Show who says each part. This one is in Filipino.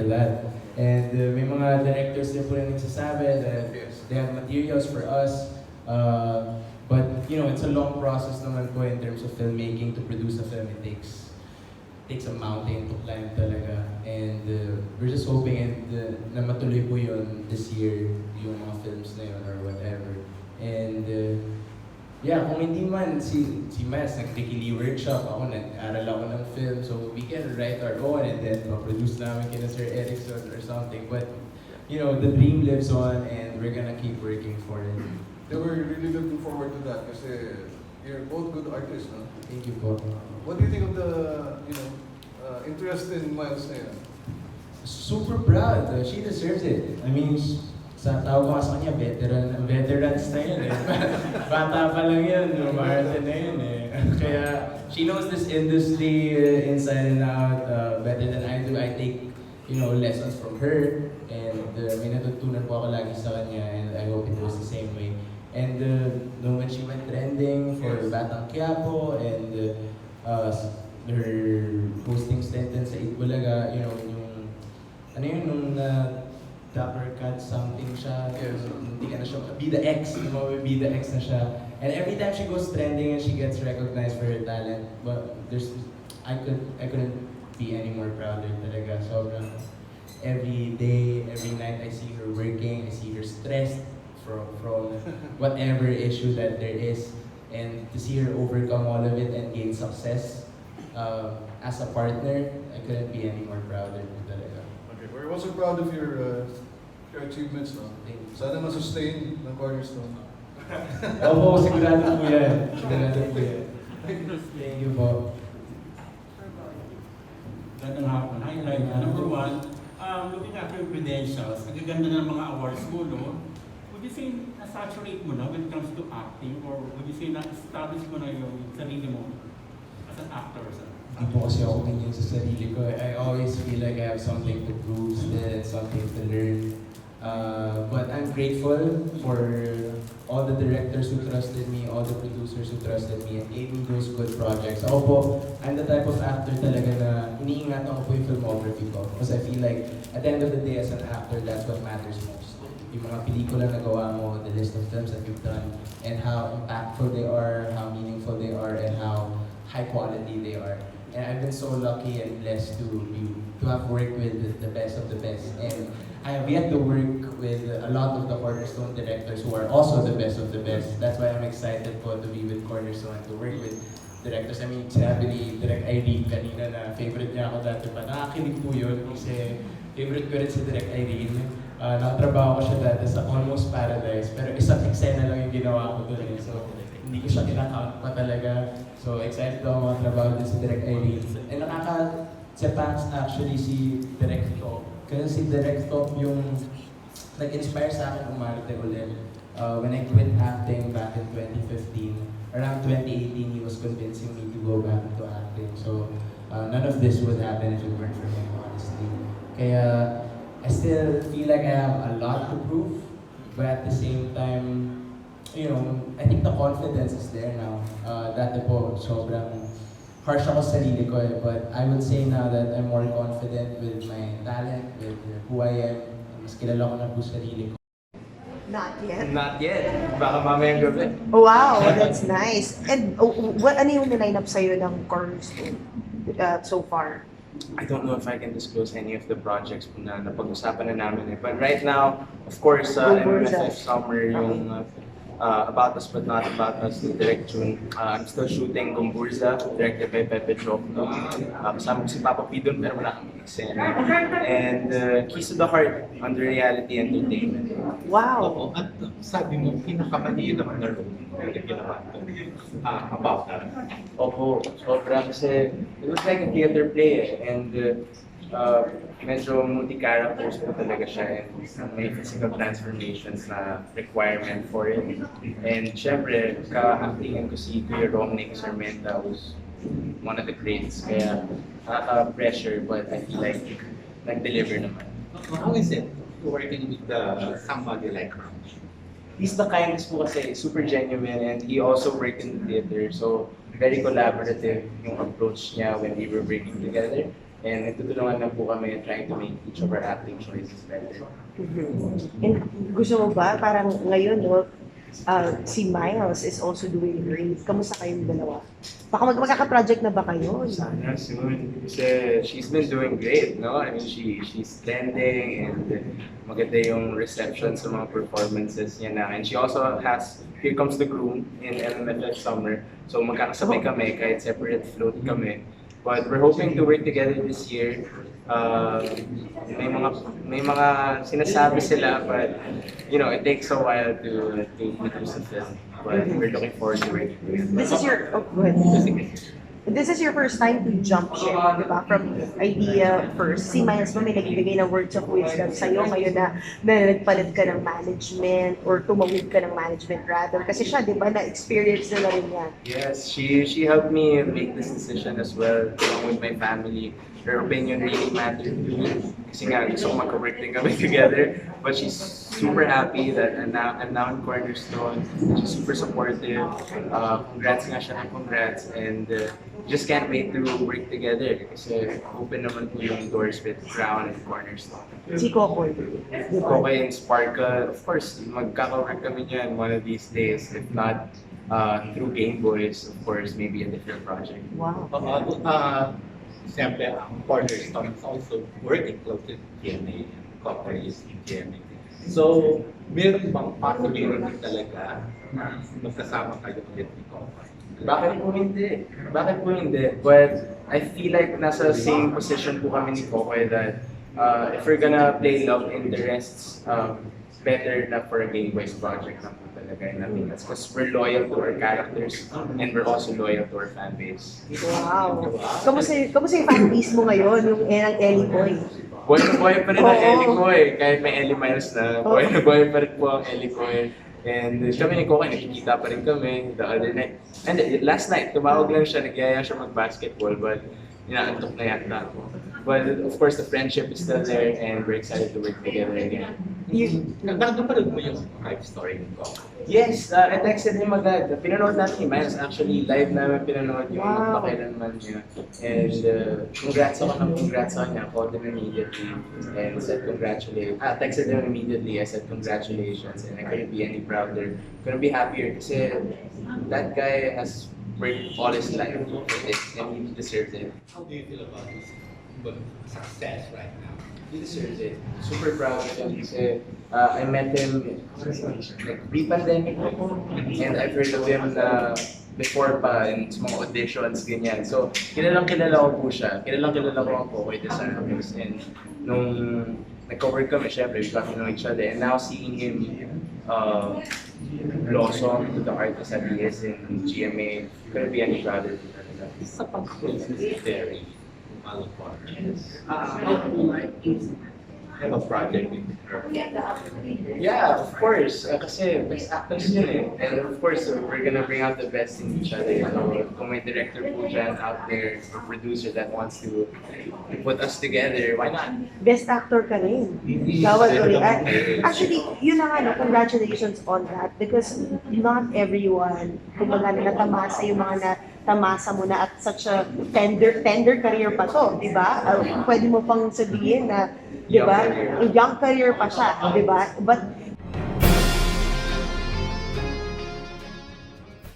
Speaker 1: for that. And uh, may mga directors din po na nagsasabi that they have materials for us. Uh, but, you know, it's a long process naman po in terms of filmmaking to produce a film. It takes takes a mountain to climb talaga. And uh, we're just hoping and, uh, na matuloy po yun this year, yung mga films na yun or whatever. And uh, yeah, kung hindi man, si, si Mas nag-Tequili workshop, ako nag-aral ako ng film, so we can write our own and then ma-produce namin kina Sir Erickson or something. But, you know, the dream lives on and we're gonna keep working for it.
Speaker 2: They were really looking forward to that kasi you're both good artists, no?
Speaker 1: Thank you po.
Speaker 2: What do you think of the, you know, uh, interest in Miles na yan?
Speaker 1: super proud. Uh, she deserves it. I mean, sa tawag ko sa kanya, veteran, veterans na yun eh. Bata pa lang yun, umarte na yun eh. Kaya, she knows this industry uh, inside and out uh, better than I do. I take, you know, lessons from her. And uh, may natutunan po ako lagi sa kanya and I hope it was the same way. And uh, nung when she went trending for Batang Quiapo and uh, uh, her posting sentence sa Itbulaga, you know, yung ano yun, nung na Dapper Cut something siya,
Speaker 2: Yes.
Speaker 1: hindi ka na siya, be the X, be the X na siya. And every time she goes trending and she gets recognized for her talent, but there's, I could, I couldn't be any more prouder talaga. Sobrang, every day, every night I see her working, I see her stressed from, from whatever issue that there is. And to see her overcome all of it and gain success uh, as a partner, I couldn't be any more prouder talaga.
Speaker 2: Okay, we're also proud of your, uh, your achievements, no? Sana masustain ng Cornerstone.
Speaker 1: Opo, sigurado po yan. Sigurado po yan. Thank you po.
Speaker 3: Gandang hapon. Hi, Liza. Number one, um, looking at your credentials, ang gaganda ng mga awards mo, no? Would you say na-saturate mo na when it comes to acting or would you say na-establish mo na yung sarili mo as an actor? Sir?
Speaker 1: Hindi po kasi ako ganyan sa sarili ko. I always feel like I have something to prove still, something to learn. Uh, but I'm grateful for all the directors who trusted me, all the producers who trusted me and gave me those good projects. Ako po, I'm the type of actor talaga na iniingatan ko po yung filmography ko. Because I feel like at the end of the day as an actor, that's what matters most. Yung mga pelikula na gawa mo, the list of films that you've done, and how impactful they are, how meaningful they are, and how high quality they are. And I've been so lucky and blessed to be to have worked with the- best of the best. And I have yet to work with a lot of the Cornerstone directors who are also the best of the best. That's why I'm excited po to be with Cornerstone and to work with directors. I mean, sinabi ni Direct Irene kanina na favorite niya ako dati pa. Nakakilig po yun kasi favorite ko rin si Direct Irene. Uh, nakatrabaho ko siya dati sa Almost Paradise. Pero isang eksena lang yung ginawa ko doon. eh. So, hindi ko siya kinakount pa talaga. So, excited ako makatrabaho din si Direct Irene. And nakaka sa fans actually si Direct Top. Kasi si Direct Top yung nag-inspire sa akin umarte ulit. Uh, when I quit acting back in 2015, around 2018, he was convincing me to go back into acting. So, uh, none of this would happen if it weren't for him, honestly. Kaya, I still feel like I have a lot to prove, but at the same time, you know, I think the confidence is there now. Uh, dati po, sobrang harsh ako sa sarili ko eh, but I would say now that I'm more confident with my talent, with who I am. Mas kilala ko na po sarili ko.
Speaker 4: Not yet.
Speaker 5: Not yet. Baka mamayang gabi.
Speaker 4: Wow, that's nice. And oh, what ano yung niline up sa'yo ng Cornerstone uh, so far?
Speaker 5: I don't know if I can disclose any of the projects na napag-usapan na namin eh. But right now, of course, uh, MMFF Summer, yung uh, uh, About Us But Not About Us, ni Direct June. Uh, I'm still shooting Gomburza, directed by Pepe Chok. Uh, kasama ko si Papa P doon, pero wala kami eksena. And uh, Keys to the Heart, under Reality Entertainment.
Speaker 4: Wow.
Speaker 6: Oo, at sabi mo, pinakamaliit naman na role na ginawa ko ah, about that.
Speaker 1: Opo, sobra kasi it was like a theater play eh. And uh, uh, medyo multi-characters po talaga siya and may physical transformations na requirement for it. And syempre, ka-actingan ko si Kuya Romnick Sarmenta who's one of the greats. Kaya nakaka-pressure but I feel like nag-deliver naman.
Speaker 6: How is it working with the somebody like her?
Speaker 1: He's the kindest po kasi, super genuine and he also worked in the theater. So, very collaborative yung approach niya when we were working together. And nagtutulungan lang po kami trying to make each of our acting choices better.
Speaker 4: And gusto mo ba, parang ngayon, no, uh, si Miles is also doing great. Kamusta kayong dalawa? Baka mag magkaka-project na ba kayo?
Speaker 1: Sana soon. Kasi she's been doing great, no? I mean, she she's trending and maganda yung reception sa mga performances niya na. And she also has Here Comes the Groom in MMFF Summer. So magkakasabay kami kahit separate float kami. But we're hoping to work together this year. Uh, may mga may mga sinasabi sila but you know, it takes a while to to produce a film. But we're looking forward to together.
Speaker 4: This is your, oh, go ahead. This is your first time to jump ship, di ba? From idea first. Si Miles ba may nagbibigay ng words of wisdom sa'yo ngayon na, na nagpalit ka ng management or tumawid ka ng management rather? Kasi siya, di ba, na-experience na na rin niya.
Speaker 1: Yes, she she helped me make this decision as well, along with my family. Her opinion really mattered to me. Kasi nga, gusto ko magka-work din kami together. But she's super happy that I'm now, I'm now in Cornerstone. She's super supportive. Uh, congrats nga siya ng congrats. And uh, just can't wait to work together. Kasi open naman po yung doors with Crown and Cornerstone.
Speaker 4: Si Kokoy. Di?
Speaker 1: Okay, and Sparkle, of course, magkaka-work kami niyan one of these days. If not, uh, through Game Boys, of course, maybe a different project.
Speaker 4: Wow.
Speaker 6: Uh, uh, Siyempre, ang Cornerstone is also working closely with GMA and companies in GMA. So, meron bang possibility talaga na magkasama kayo ulit ni Coco?
Speaker 1: Bakit po hindi? Bakit po hindi? But I feel like nasa same position po kami ni Kokoy that uh, if we're gonna play love interests, um, better na for a Game Boys project na po talaga yung namin. That's because we're loyal to our characters and we're also loyal to our fan base.
Speaker 4: Wow. Kamusta, kamusta yung fanbase mo ngayon, yung eh, ng Ellie Boy?
Speaker 1: Buhay na buhay pa rin ang
Speaker 4: Oo.
Speaker 1: Ellie Koy. Kahit may Ellie Miles na, buhay na buhay pa rin po ang Ellie Koy. And uh, kami ni Kokoy, nakikita pa rin kami the other night. And uh, last night, tumawag lang siya, nagyaya siya mag-basketball, but inaantok na yata ako. But of course, the friendship is still there and we're excited to work together again.
Speaker 4: You,
Speaker 6: Nakapanood mo yung live story ni Coco?
Speaker 1: Yes, uh, I texted him agad. Pinanood natin ni Miles. Actually, live namin pinanood yung
Speaker 4: Wow.
Speaker 1: magpakailanman niya. And uh, congrats ako ng congrats sa kanya. Called him immediately and said congratulations. Ah, texted him immediately. I said congratulations and I couldn't be any prouder. Couldn't be happier kasi that guy has worked all his life for this and he deserves it.
Speaker 6: How do you feel about this but success right now?
Speaker 1: He deserves it. Super proud of him kasi uh, I met him like pre-pandemic and I've heard of him na before pa in mga auditions, ganyan. So, kilalang kilala ko po siya. Kilalang kilala ko ang Pokoy de Santos. And nung nag-cover kami, syempre, we got to know each other. And now seeing him uh, blossom to the artist that he is in GMA, couldn't be any prouder.
Speaker 6: Sa pag-close ni Terry, Malapar, have a project with her.
Speaker 1: Yeah, of course. Uh, kasi best actors yun eh. And of course, uh, we're gonna bring out the best in each other. So, kung may director po dyan out there, or producer that wants to, put us together, why not?
Speaker 4: best actor ka rin. Gawad ulit. Ah, Actually, yun na nga, no, congratulations on that because not everyone, kumbaga na natamasa yung mga na tamasa mo na at such a tender tender career pa to, di ba? Uh, pwede mo pang sabihin na, di ba?
Speaker 1: Young career.
Speaker 4: Young career pa siya, di ba? But